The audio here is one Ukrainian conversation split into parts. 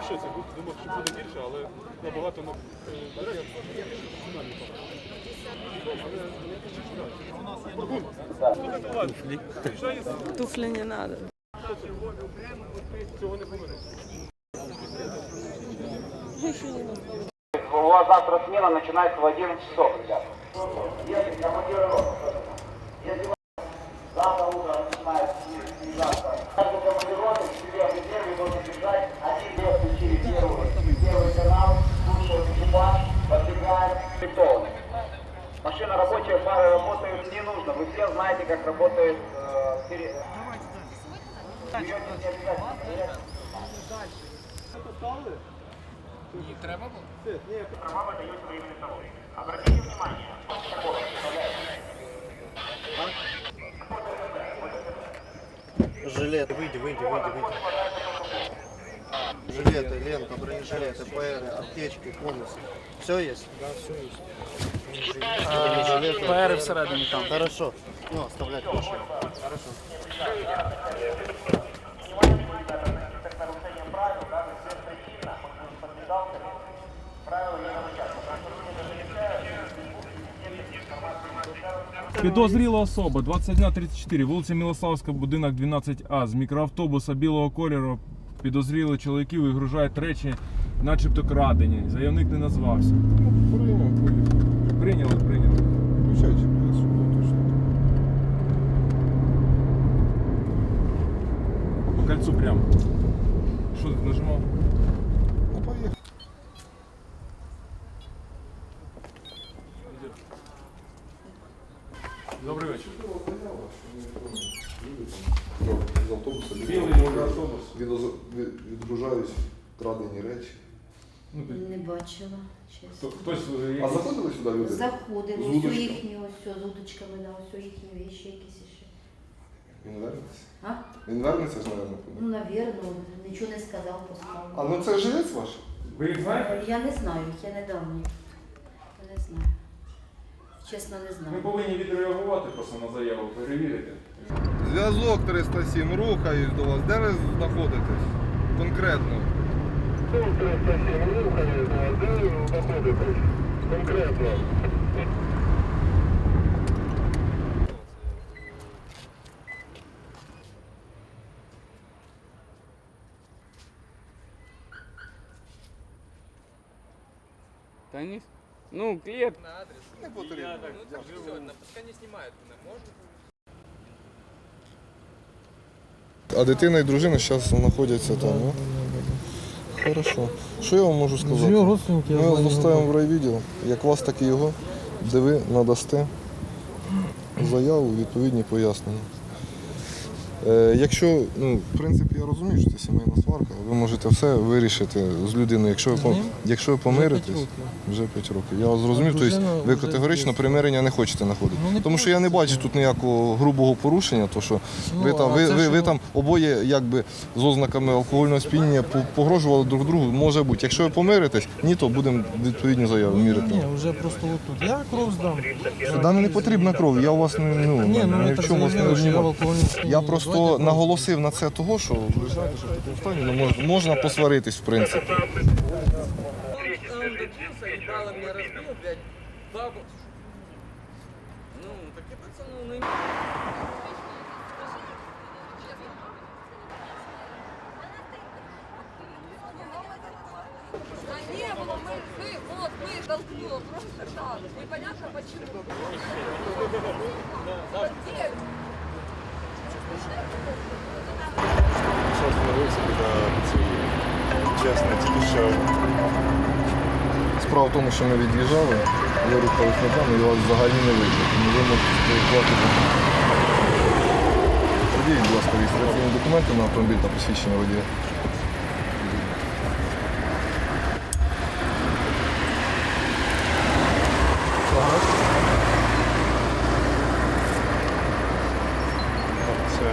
в шоці, був, думав, що буде більше, але набагато на е. Туфлі. Не надо. Цього не повинно. У вас завтра смена начинается в 11 часов, ребят. Если командир Права выдаются временной того. Обратите внимание, Жилет, выйди, выйди, выйди, выйди. Жилеты, лента, бронежилеты, ПР, аптечки, конусы. Все есть? Да, все есть. Жилеты. ПР всередині там. Хорошо. Ну, оставлять машину. Хорошо. Підозріла особа 21.34, вулиця Мілославська, будинок 12А. З мікроавтобуса білого кольору підозріли чоловіки вигружають речі, начебто крадені. Заявник не назвався. Прийняв, поїхав. Прийняли, прийняли. Точно. По кольцу прямо. Що ти нажимав? Ну, поїхав. Добрий вечір. З автобуса Білий мікроавтобус. відоз- відгружають крадені речі. Ну, Не бачила, чесно. Хтось е, А якийсь- заходили сюди люди? Заходимо, З ось удочками? їхні, ось з удочками, да, ось їхні вещи якісь ще. Він вернеться? А? Він вернеться ж, мабуть. Ну, навірно, нічого не сказав, поспав. А ну це жилець ваш? Ви їх знаєте? Я не знаю, їх, я недавно. їх. Я не знаю. Чесно, не Ми повинні відреагувати просто на заяву, перевірити. Зв'язок 307, рухаюсь до вас. Де ви знаходитесь? Конкретно. Та ні. Ну, клієнт. Не потрібно. А дитина і дружина зараз знаходяться там, ну? Хорошо. Що я вам можу сказати? Його родственники, я Ми вас знаю, доставимо в райвідділ, як вас, так і його, де ви надасте заяву, відповідні пояснення. Е, якщо, ну, в принципі, я розумію, що це сімейна сварка, ви можете все вирішити з людиною. Якщо ви, ним? якщо ви помиритесь, вже 5 років. Я вас зрозумів, тобто ви категорично примирення не хочете знаходити. Ну, Тому що я не бачу тут ніякого грубого порушення, то що Ну, ви там, ви, ви, ви ну- там обоє якби з ознаками алкогольного сп'яніння погрожували друг другу, може бути. Якщо ви помиритесь, ні, то будемо відповідні заяви мірити. Ні, вже просто отут. Я кров здам. Сюди не потрібна кров, я у вас не, ну, Ні, ну ні в чому вас не я просто наголосив на це того, що ви знаєте, що в такому стані ну, мож- можна посваритись, в принципі. Ну, такі пацани не Да не было, мы, мы, вот, мы толкнуло, просто так. Непонятно почему. Вот где? Чесно, тільки що. Справа в тому, що ми від'їжджали, я рухались на там і вас взагалі не вийшло. Тому ви можете спілкуватися. Подивіть, будь ласка, реєстраційні документи на автомобіль та посвідчення водія. Це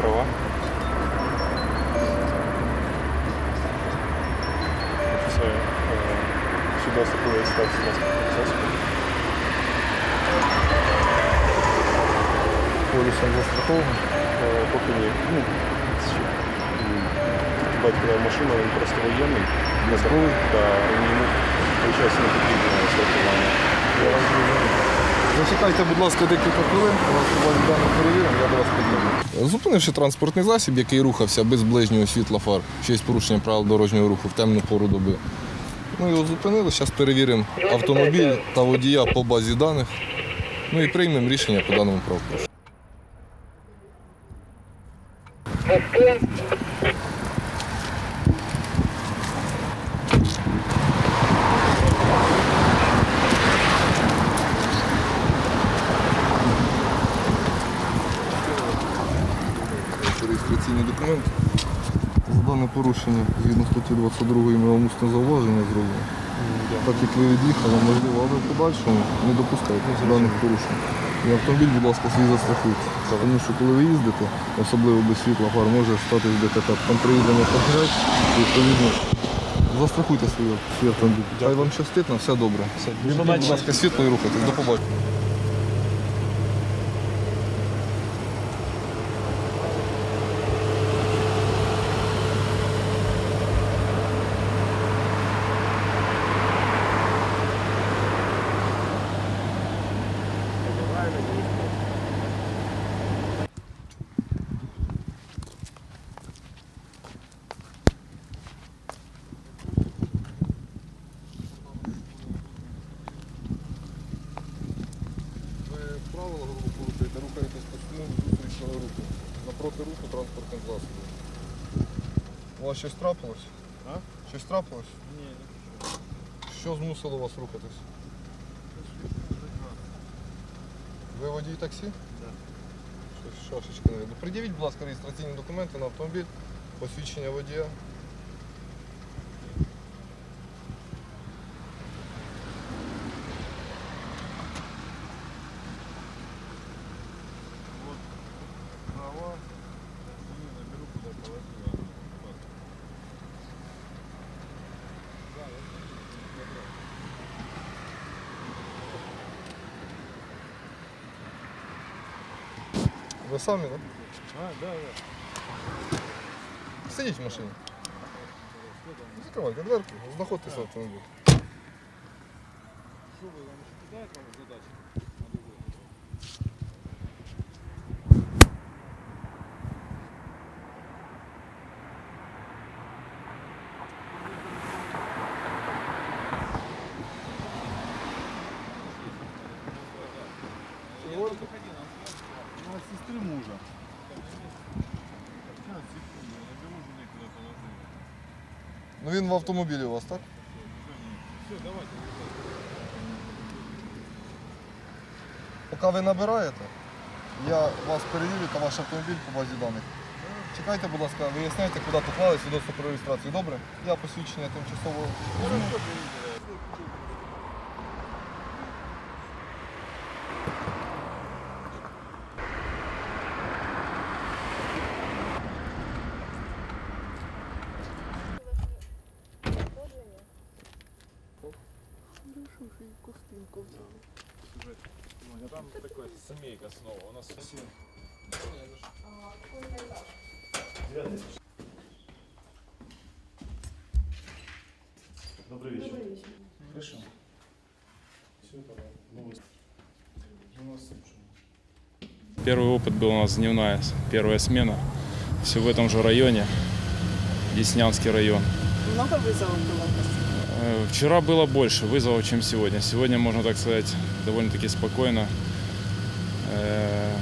права. Це свідоцтво про реєстрацію транспортного засобу. Полісом застраховано. Е, Поки ні. Ну. М, машина, він просто воєнний. Військовий? Так, йому виходить не потрібно сортування. Зачекайте, будь ласка, декілька хвилин, у вас даних перевіримо, я до вас підійду. Зупинивши транспортний засіб, який рухався без ближнього світла фар, ще й з правил дорожнього руху в темну пору доби. Ну його зупинили, зараз перевіримо автомобіль та водія по базі даних. Ну і приймемо рішення по даному правопорушенню. Реєстраційний документ. Дане порушення згідно статті 22 ми вам усне зауваження зробимо. Так як ви від'їхали, можливо, але в подальшому не допускайте даних порушень. І автомобіль, будь ласка, свій застрахуйте. Тому що коли ви їздите, особливо без світла фар, може статись ДТП. Там приїдемо погрять, і відповідно застрахуйте свій автомобіль. Хай вам щастить, на все добре. Будь ласка, світло і рухайтесь. До побачення. Напроти руку транспортним засобом. У вас щось трапилось? А? Щось трапилось? Ні. Що змусило вас рухатись? Ви водій таксі? Так. Щось шашечка навіть. видно. Придивіть, будь ласка, реєстраційні документи на автомобіль, посвідчення водія. Ви самі, так? А, да, да. Сидіть в машині. Закривайте дверку, знаходьтеся в автомобілі. Ну він в автомобілі у вас, так? Все, давайте. Поки ви набираєте, я вас перевірю та ваш автомобіль по базі даних. Чекайте, будь ласка, виясняйте, куди поклали свідоцтво про реєстрацію. Добре? Я посвідчення тимчасово. візьму. Иванков дрова. Ну, а там такая семейка снова. У нас все. Добрый вечер. Добрый вечер. Хорошо. Все это новость. Ну, у нас Первый опыт был у нас дневная, первая смена. Все в этом же районе, Деснянский район. Много вызовов было? Э, Вчера было больше вызовов, чем сегодня. Сегодня, можно так сказать, довольно-таки спокойно. Э,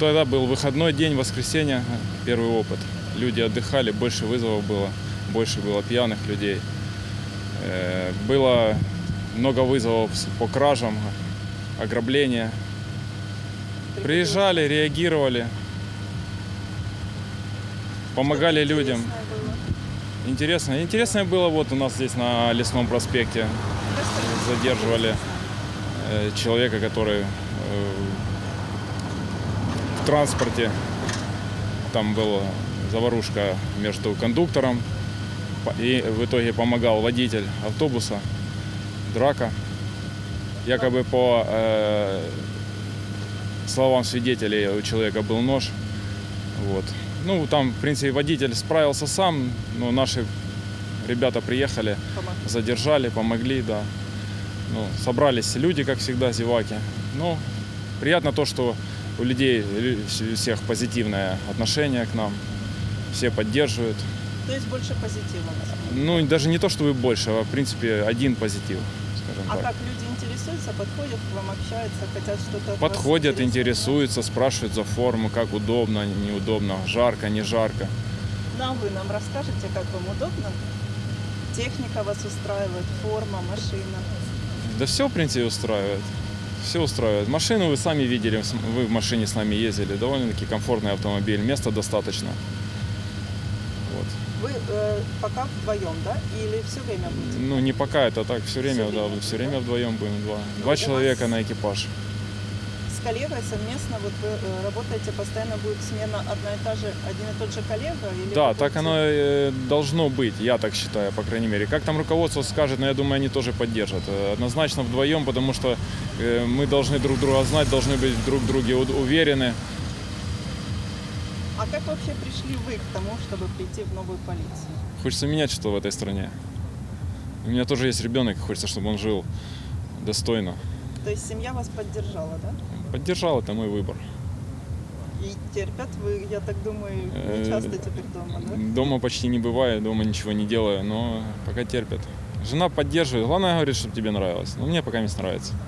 Тогда был выходной день, воскресенье, первый опыт. Люди отдыхали, больше вызовов было, больше было пьяных людей. Э, Было много вызовов по кражам, ограбления. Приезжали, реагировали, помогали людям. Интересно. Интересное было вот у нас здесь на Лесном проспекте. Задерживали э, человека, который э, в транспорте. Там была заварушка между кондуктором и в итоге помогал водитель автобуса. Драка. Якобы по э, словам свидетелей у человека был нож. Вот. Ну, там, в принципе, водитель справился сам, но наши ребята приехали, задержали, помогли, да. Ну, собрались люди, как всегда, зеваки. Ну, приятно то, что у людей, лю- у всех позитивное отношение к нам, все поддерживают. То есть больше позитива. Ну, даже не то, чтобы больше, а, в принципе, один позитив, скажем А так. как люди интересуются, подходят к вам, общаются, хотят что-то Подходят, интересуются, спрашивают за форму, как удобно, неудобно, жарко, не жарко. Ну, а вы нам расскажете, как вам удобно? Техника вас устраивает, форма, машина. Да все, в принципе, устраивает. Все устраивает. Машину вы сами видели, вы в машине с нами ездили. Довольно-таки комфортный автомобиль, места достаточно. Вот. Вы э, пока вдвоем, да? Или все время будете? Ну, не пока это так, все время, Всё да, время все время вдвоем будем, два. у Два вас- человека на экипаж. С коллегой совместно вот вы э, работаете, постоянно будет смена одна и та же, один и тот же коллега? Или Да, вы так будете- оно э, должно быть, я так считаю, по крайней мере. Как там руководство скажет, но я думаю, они тоже поддержат. Э, Однозначно вдвоем, потому что э, мы должны друг друга знать, должны быть друг в друге у- уверены. А как вообще пришли вы к тому, чтобы прийти в новую полицию? Хочется менять что-то в этой стране. У меня тоже есть ребенок, хочется, чтобы он жил достойно. То есть семья вас поддержала, да? Поддержал, это мой выбор. И терпят вы, я так думаю, не Э, часто теперь дома, да? Дома почти не бываю, дома ничего не делаю, но пока терпят. Жена поддерживает. Главное, говорит, чтобы тебе нравилось. Но мне пока не нравится.